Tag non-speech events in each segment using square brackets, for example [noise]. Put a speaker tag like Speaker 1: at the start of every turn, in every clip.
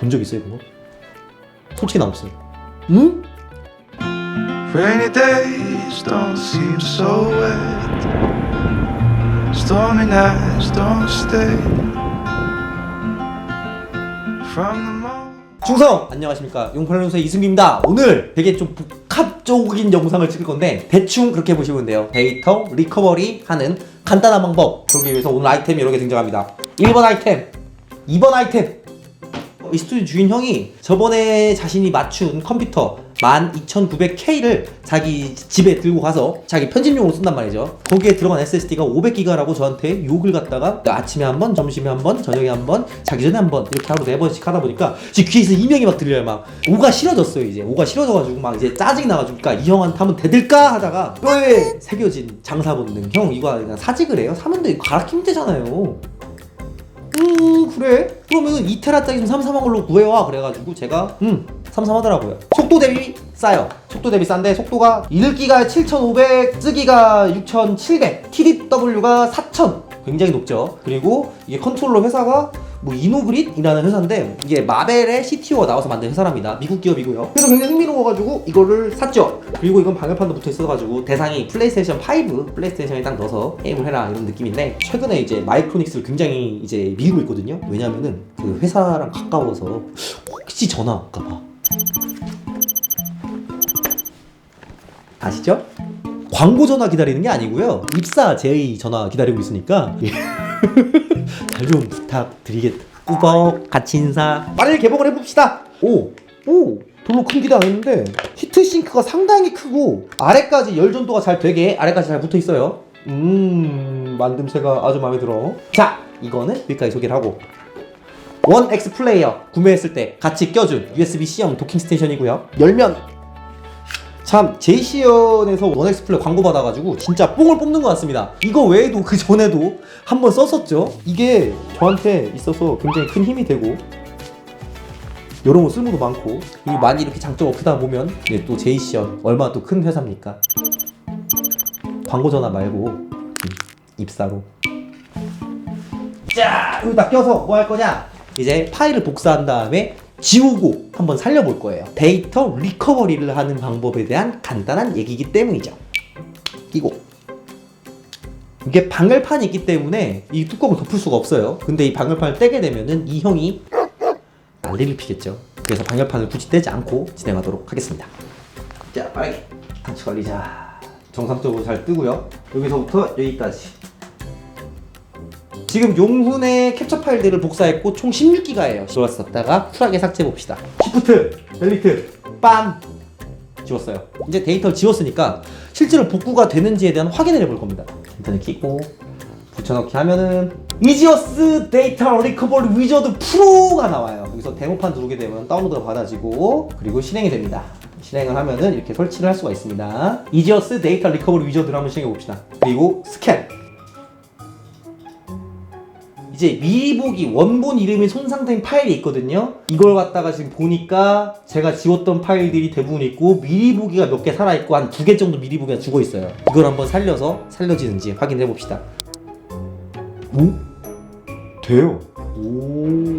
Speaker 1: 본 적 있어요 그거? 솔직히 나왔어요 응?
Speaker 2: Rainy days don't seem so wet. Stormy nights don't stay. From the moment.
Speaker 1: 중성! 안녕하십니까 용팔론소의 이승규입니다 오늘 되게 좀 복합적인 영상을 찍을 건데 대충 그렇게 보시면 돼요 데이터 리커버리 하는 간단한 방법 그러기 위해서 오늘 아이템이 여러 개 등장합니다 1번 아이템 2번 아이템 이 스튜디오 주인 형이 저번에 자신이 맞춘 컴퓨터 12900K를 자기 집에 들고 가서 자기 편집용으로 쓴단 말이죠. 거기에 들어간 SSD가 500기가라고 저한테 욕을 갖다가 아침에 한 번, 점심에 한 번, 저녁에 한 번, 자기 전에 한 번 이렇게 하루 네 번씩 하다 보니까 지금 귀에서 이명이 막 들려요. 막 오가 싫어졌어요 이제 오가 싫어져가지고 막 이제 짜증이 나가지고 그러니까 이 형한테 한번 대들까 하다가 뼈에 새겨진 장사 본능 형 이거 그냥 사직을 해요? 사면 돼 끼면 되잖아요. 음 그래? 그러면 2테라짜리 좀 삼삼한 걸로 구해와. 그래가지고 제가 음 삼삼하더라고요. 속도 대비 싸요. 속도 대비 싼데 속도가 읽기가 7500 쓰기가 6700 TDW가 4000 굉장히 높죠. 그리고 이게 컨트롤러 회사가 뭐 이노그릿이라는 회사인데 이게 마벨의 CTO가 나와서 만든 회사랍니다. 미국 기업이고요. 그래서 굉장히 흥미로워가지고 이거를 샀죠. 그리고 이건 방열판도 붙어 있어가지고 대상이 플레이스테이션 5 플레이스테이션에 딱 넣어서 게임을 해라 이런 느낌인데 최근에 이제 마이크로닉스를 굉장히 이제 미루고 있거든요. 왜냐면은 그 회사랑 가까워서 혹시 전화 올까봐. 아시죠? 광고 전화 기다리는 게 아니고요. 입사 제의 전화 기다리고 있으니까 잘 좀 부탁드리겠다. 꾸벅 같이 인사. 빠르게 개봉을 해봅시다. 오! 오! 별로 큰 기대 안 했는데. 히트 싱크가 상당히 크고 아래까지 열 전도가 잘 되게 아래까지 잘 붙어 있어요. 음 만듦새가 아주 마음에 들어. 자 이거는 여기까지 소개를 하고. 원 X 플레이어 구매했을 때 같이 껴준 USB-C형 도킹 스테이션이고요. 열면 참 제이시연에서 원엑스 플레이 광고 받아가지고 진짜 뽕을 뽑는 것 같습니다. 이거 외에도 그 전에도 한번 썼었죠. 이게 저한테 있어서 굉장히 큰 힘이 되고 여러 모 쓸모도 많고 그리고 많이 이렇게 장점 없다 보면 이제 또 제이시연 얼마나 또 큰 회사입니까? 광고 전화 말고 음, 입사로 자 여기다 껴서 뭐 할 거냐? 이제 파일을 복사한 다음에 지우고 한번 살려볼 거예요. 데이터 리커버리를 하는 방법에 대한 간단한 얘기이기 때문이죠. 끼고 이게 방열판이 있기 때문에 이 뚜껑을 덮을 수가 없어요. 근데 이 방열판을 떼게 되면은 이 형이 난리를 피겠죠. 그래서 방열판을 굳이 떼지 않고 진행하도록 하겠습니다. 자, 빠르게 같이 걸리자. 정상적으로 잘 뜨고요. 여기서부터 여기까지. 지금 용훈의 캡처 파일들을 복사했고 총 16기가예요. 지웠었다가 쿨하게 삭제해 봅시다. 시프트, 델리트, 빰 지웠어요. 이제 데이터를 지웠으니까 실제로 복구가 되는지에 대한 확인을 해볼 겁니다. 인터넷 키고 붙여넣기 하면은 이지어스 데이터 리커버리 위저드 프로가 나와요. 여기서 데모판 누르게 되면 다운로드가 받아지고 그리고 실행이 됩니다. 실행을 하면은 이렇게 설치를 할 수가 있습니다. 이지어스 데이터 리커버리 위저드를 한번 실행해 봅시다. 그리고 스캔. 이제 미리 보기 원본 이름이 손상된 파일이 있거든요. 이걸 갖다가 지금 보니까 제가 지웠던 파일들이 대부분 있고 미리 보기가 몇 개 살아 있고 한 두 개 정도 미리 보기가 죽어 있어요. 이걸 한번 살려서 살려지는지 확인해 봅시다. 오? 돼요. 오.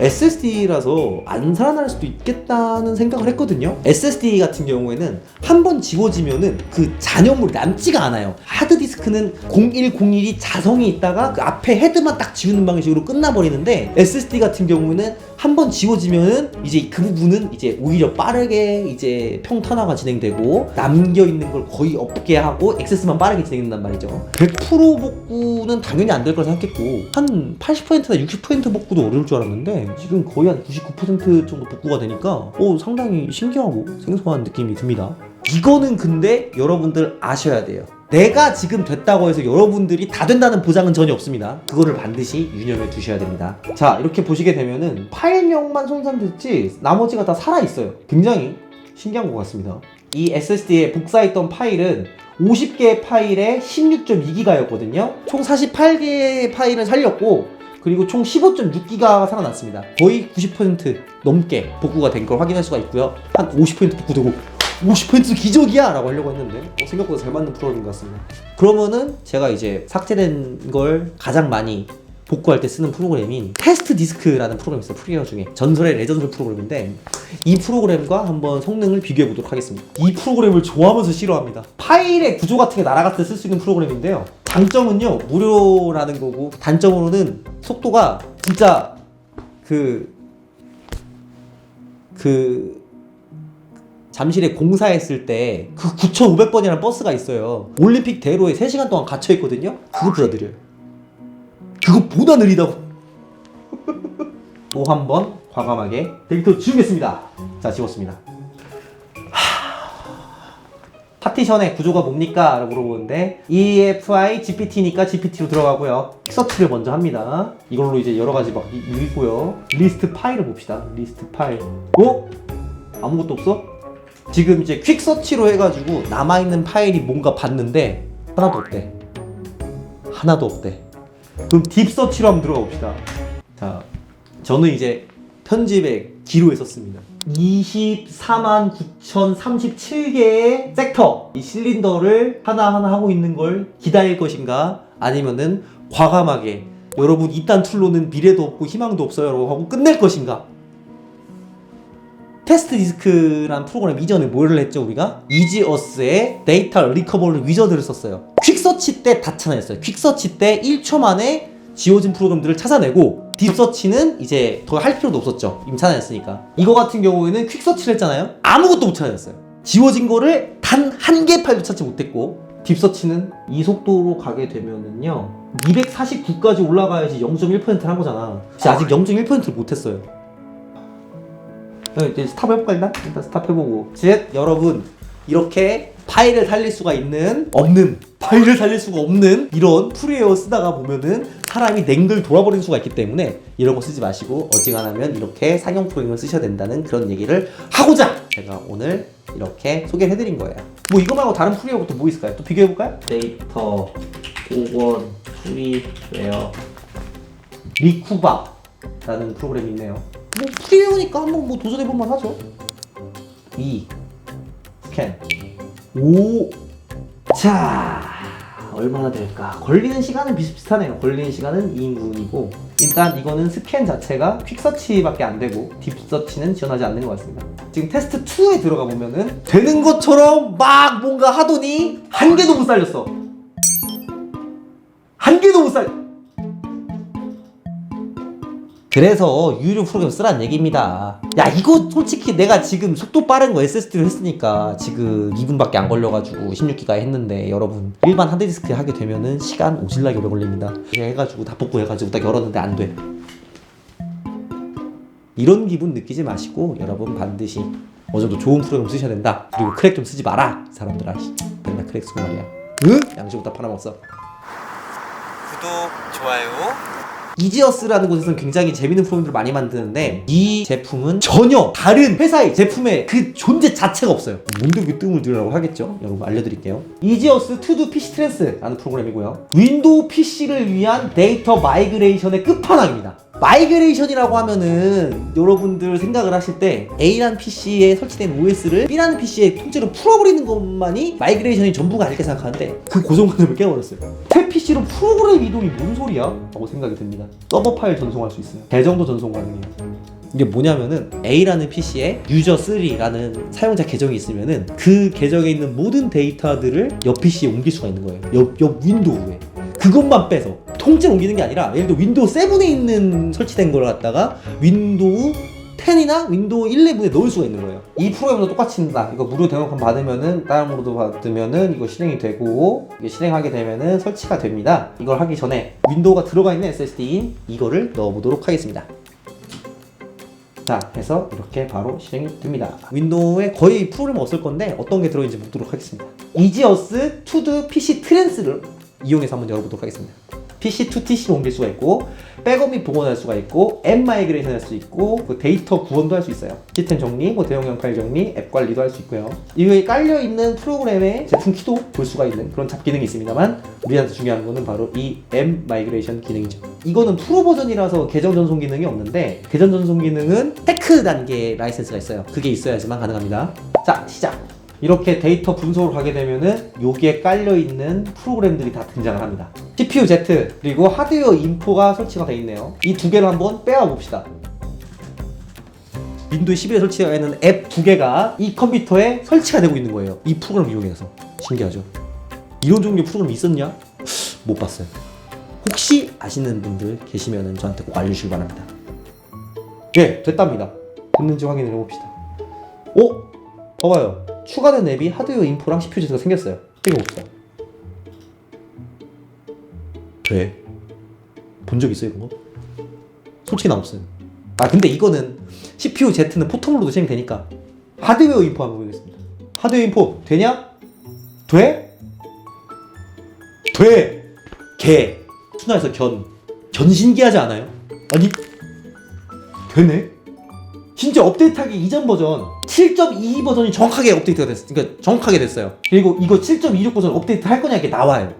Speaker 1: SSD라서 안 살아날 수도 있겠다는 생각을 했거든요. SSD 같은 경우에는 한 번 지워지면은 그 잔여물이 남지가 않아요. 하드디스크는 0101이 자성이 있다가 그 앞에 헤드만 딱 지우는 방식으로 끝나버리는데 SSD 같은 경우에는 한 번 지워지면은 이제 그 부분은 이제 오히려 빠르게 이제 평탄화가 진행되고 남겨 있는 걸 거의 없게 하고 액세스만 빠르게 진행된단 말이죠. 100% 복구는 당연히 안 될 거라 생각했고 한 80%나 60% 복구도 어려울 줄 알았는데 지금 거의 한 99% 정도 복구가 되니까 오 상당히 신기하고 생소한 느낌이 듭니다. 이거는 근데 여러분들 아셔야 돼요. 내가 지금 됐다고 해서 여러분들이 다 된다는 보장은 전혀 없습니다. 그거를 반드시 유념해 두셔야 됩니다. 자, 이렇게 보시게 되면은 파일명만 손상됐지 나머지가 다 살아있어요. 굉장히 신기한 것 같습니다. 이 SSD에 복사했던 파일은 50개의 파일에 16.2기가였거든요. 총 48개의 파일은 살렸고 그리고 총 15.6기가가 살아났습니다. 거의 90% 넘게 복구가 된 걸 확인할 수가 있고요. 한 50% 복구되고 50% 기적이야! 라고 하려고 했는데 어, 생각보다 잘 맞는 프로그램인 것 같습니다. 그러면은 제가 이제 삭제된 걸 가장 많이 복구할 때 쓰는 프로그램인 테스트 디스크라는 프로그램이 있어요. 프리웨어 중에 전설의 레전드 프로그램인데 이 프로그램과 한번 성능을 비교해 보도록 하겠습니다. 이 프로그램을 좋아하면서 싫어합니다. 파일의 구조 같은 게 날아갈 때쓸수 있는 프로그램인데요. 장점은요 무료라는 거고 단점으로는 속도가 진짜 그 그 잠실에 공사했을 때 그 9,500번이라는 버스가 있어요. 올림픽 대로에 3시간 동안 갇혀 있거든요. 그거보다 느려요. 그거보다 느리다고. [laughs] 또 한 번 과감하게 데이터 지우겠습니다. 자, 지웠습니다. 파티션의 구조가 뭡니까? 라고 물어보는데 EFI GPT니까 GPT로 들어가고요. 서치를 먼저 합니다. 이걸로 이제 여러 가지 막 이- 읽고요. 리스트 파일을 봅시다. 리스트 파일. 어? 아무것도 없어? 지금 이제 퀵 서치로 해가지고 남아있는 파일이 뭔가 봤는데 하나도 없대. 하나도 없대. 그럼 딥 서치로 한번 들어가 봅시다. 자, 저는 이제 편집에 기로에 썼습니다. 24만 9,037개의 섹터! 이 실린더를 하나하나 하고 있는 걸 기다릴 것인가? 아니면은 과감하게 여러분 이딴 툴로는 미래도 없고 희망도 없어요 라고 하고 끝낼 것인가? 테스트 디스크란 프로그램 이전에 뭘 했죠 우리가? 이지어스의 데이터 리커버리 위저드를 썼어요. 퀵서치 때 다 찾아냈어요. 퀵서치 때 1초 만에 지워진 프로그램들을 찾아내고 딥서치는 이제 더 할 필요도 없었죠. 이미 찾아냈으니까. 이거 같은 경우에는 퀵서치를 했잖아요. 아무것도 못 찾아냈어요. 지워진 거를 단 한 개 파일도 찾지 못했고 딥서치는 이 속도로 가게 되면은요 249까지 올라가야지 0.1%를 한 거잖아. 근데 아직 0.1%를 못했어요. 네, 이제 스탑 해볼까 일단? 일단 스탑 해보고. 즉 여러분. 이렇게 파일을 살릴 수가 있는 없는 파일을 살릴 수가 없는 이런 프리웨어 쓰다가 보면은 사람이 냉글 돌아버리는 수가 있기 때문에 이런 거 쓰지 마시고 어지간하면 이렇게 상용 프로그램을 쓰셔야 된다는 그런 얘기를 하고자 제가 오늘 이렇게 소개를 해드린 거예요 뭐 이거 말고 다른 프리웨어가 또 뭐 있을까요? 또 비교해볼까요? 데이터 5원 프리웨어 리쿠바라는 프로그램이 있네요. 뭐 프리웨어니까 한번 뭐 도전해볼만 하죠. 2 스캔 5 자, 얼마나 될까? 걸리는 시간은 비슷비슷하네요. 걸리는 시간은 2인분이고 일단 이거는 스캔 자체가 퀵서치밖에 안 되고 딥서치는 지원하지 않는 것 같습니다. 지금 테스트 2에 들어가 보면은 되는 것처럼 막 뭔가 하더니 한 개도 못 살렸어. 한 개도 못 살. 그래서 유료 프로그램 쓰라는 얘기입니다. 야 이거 솔직히 내가 지금 속도 빠른 거 SSD로 했으니까 지금 2분밖에 안 걸려가지고 16기가 했는데 여러분 일반 하드디스크 하게 되면은 시간 오질나게 오래 걸립니다. 이렇게 해가지고 다 복구해가지고 딱 열었는데 안 돼. 이런 기분 느끼지 마시고 여러분 반드시 어느 정도 좋은 프로그램 쓰셔야 된다. 그리고 크랙 좀 쓰지 마라 사람들아. 씨, 맨날 크랙 쓰고 말이야. 응? 양식부터 팔아먹었어. 구독, 좋아요. 이지어스라는 곳에서는 굉장히 재밌는 프로그램들을 많이 만드는데 이 제품은 전혀 다른 회사의 제품의 그 존재 자체가 없어요. 뭔데 그 뜸을 들으라고 하겠죠? 여러분 알려드릴게요. 이지어스 투두 PC 트랜스라는 프로그램이고요. 윈도우 PC를 위한 데이터 마이그레이션의 끝판왕입니다. 마이그레이션이라고 하면은 여러분들 생각을 하실 때 A라는 PC에 설치된 OS를 B라는 PC에 통째로 풀어버리는 것만이 마이그레이션이 전부가 아닐까 생각하는데 그 고정관념을 깨버렸어요. 새 PC로 프로그램 이동이 뭔 소리야? 라고 생각이 듭니다. 서버 파일 전송할 수 있어요. 계정도 전송 가능해요. 이게 뭐냐면은 A라는 PC에 유저 3라는 사용자 계정이 있으면은 그 계정에 있는 모든 데이터들을 옆 PC에 옮길 수가 있는 거예요. 옆, 옆 윈도우에. 그것만 빼서 통째로 옮기는 게 아니라 예를 들어 윈도우 7에 있는 설치된 걸 갖다가 윈도우 10이나 윈도우 11에 넣을 수가 있는 거예요. 이 프로그램도 똑같습니다. 이거 무료 대응권 받으면은 다운로드 받으면은 이거 실행이 되고 이게 실행하게 되면은 설치가 됩니다. 이걸 하기 전에 윈도우가 들어가 있는 SSD인 이거를 넣어보도록 하겠습니다. 자, 해서 이렇게 바로 실행이 됩니다. 윈도우에 거의 프로그램 없을 건데 어떤 게 들어있는지 보도록 하겠습니다. 이지어스 투드 PC 트랜스를 이용해서 한번 열어보도록 하겠습니다. PC to TC로 옮길 수가 있고 백업 및 복원할 수가 있고 앱 마이그레이션 할 수 있고 그 데이터 구원도 할 수 있어요. 시스템 정리, 뭐 대용량 파일 정리, 앱 관리도 할 수 있고요. 이거에 깔려 있는 프로그램의 제품 키도 볼 수가 있는 그런 잡 기능이 있습니다만 우리한테 중요한 거는 바로 이 앱 마이그레이션 기능이죠. 이거는 프로 버전이라서 계정 전송 기능이 없는데 계정 전송 기능은 테크 단계 라이센스가 있어요. 그게 있어야지만 가능합니다. 자 시작. 이렇게 데이터 분석을 가게 되면은 여기에 깔려 있는 프로그램들이 다 등장을 합니다. CPU Z 그리고 하드웨어 인포가 설치가 되어 있네요. 이 두 개를 한번 빼와 봅시다. 윈도우 11에 설치되어 있는 앱 두 개가 이 컴퓨터에 설치가 되고 있는 거예요. 이 프로그램을 이용해서 신기하죠. 이런 종류의 프로그램이 있었냐? 못 봤어요. 혹시 아시는 분들 계시면 저한테 꼭 알려주시기 바랍니다. 예, 됐답니다. 됐는지 확인을 해봅시다. 오! 봐봐요. 추가된 앱이 하드웨어 인포랑 CPU 제트가 생겼어요. 땡겨봅시다. 돼. 본 적 있어요, 이런 거? 솔직히 나 없어요. 아, 근데 이거는 CPU Z는 포텀으로도 진행이 되니까 하드웨어 인포 한번 보겠습니다. 하드웨어 인포 되냐? 돼? 돼! 개. 순화해서 견. 견 신기하지 않아요? 아니, 되네? 진짜 업데이트하기 이전 버전 7.22 버전이 정확하게 업데이트가 됐어요. 그러니까 정확하게 됐어요. 그리고 이거 7.26 버전 업데이트 할 거냐 이렇게 나와요.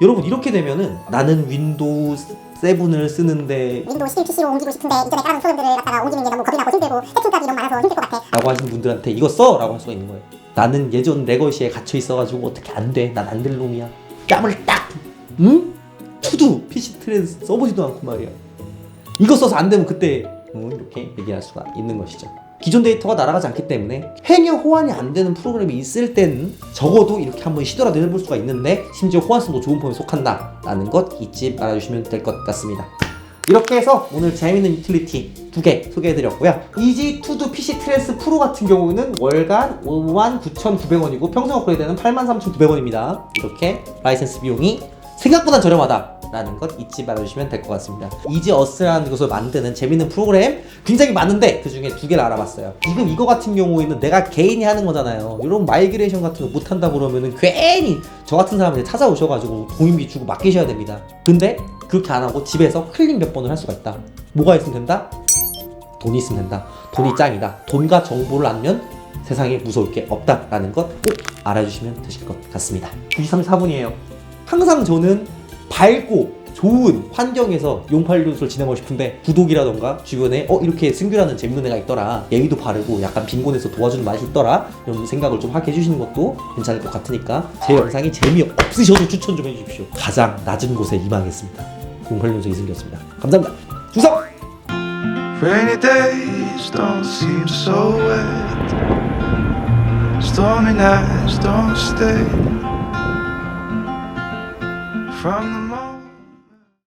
Speaker 1: 여러분 이렇게 되면은 나는 윈도우 7을 쓰는데
Speaker 3: 윈도우 11 PC로 옮기고 싶은데 이전에 다른 프로그램들을 갖다가 옮기는 게 너무 겁이 나고 힘들고 세팅값이 너무 많아서 힘들 것 같아.
Speaker 1: 라고 하시는 분들한테 이거 써! 라고 할 수가 있는 거예요. 나는 예전 레거시에 gat혀 있어가지고 어떻게 안 돼. 난 안 될 놈이야. 뺨을 딱! 응? 투두! PC 트레 써보지도 않고 말이야. 이거 써서 안 되면 그때 음, 이렇게 얘기할 수가 있는 것이죠. 기존 데이터가 날아가지 않기 때문에 행여 호환이 안 되는 프로그램이 있을 때는 적어도 이렇게 한번 시도라도 해볼 수가 있는데 심지어 호환성도 좋은 폰에 속한다 라는 것 잊지 말아주시면 될 것 같습니다. 이렇게 해서 오늘 재밌는 유틸리티 두 개 소개해드렸고요. 이지 투두 PC 트레스 프로 같은 경우는 월간 59,900원이고 평생 업그레이드는 83,900원입니다. 이렇게 라이센스 비용이 생각보다 저렴하다 라는 것 잊지 말아주시면 될 것 같습니다. 이지 어스라는 것을 만드는 재밌는 프로그램 굉장히 많은데 그 중에 두 개를 알아봤어요. 지금 이거 같은 경우에는 내가 개인이 하는 거잖아요. 이런 마이그레이션 같은 거 못한다 그러면은 괜히 저 같은 사람한테 찾아오셔가지고 동인비 주고 맡기셔야 됩니다. 근데 그렇게 안 하고 집에서 클릭 몇 번을 할 수가 있다. 뭐가 있으면 된다? 돈이 있으면 된다. 돈이 짱이다. 돈과 정보를 알면 세상에 무서울 게 없다라는 것 꼭 알아주시면 되실 것 같습니다. 9334분이에요. 항상 저는 밝고 좋은 환경에서 용팔뉴스를 진행하고 싶은데 구독이라던가 주변에 어 이렇게 승규라는 재밌는 애가 있더라 예의도 바르고 약간 빈곤해서 도와주는 맛이 있더라 이런 생각을 좀 하게 해주시는 것도 괜찮을 것 같으니까 제 영상이 재미없으셔도 추천 좀 해주십시오 가장 낮은 곳에 임하겠습니다 용팔뉴스 이승규였습니다 감사합니다 주석!
Speaker 2: Rainy days don't seem so wet. Stormy nights don't stay. From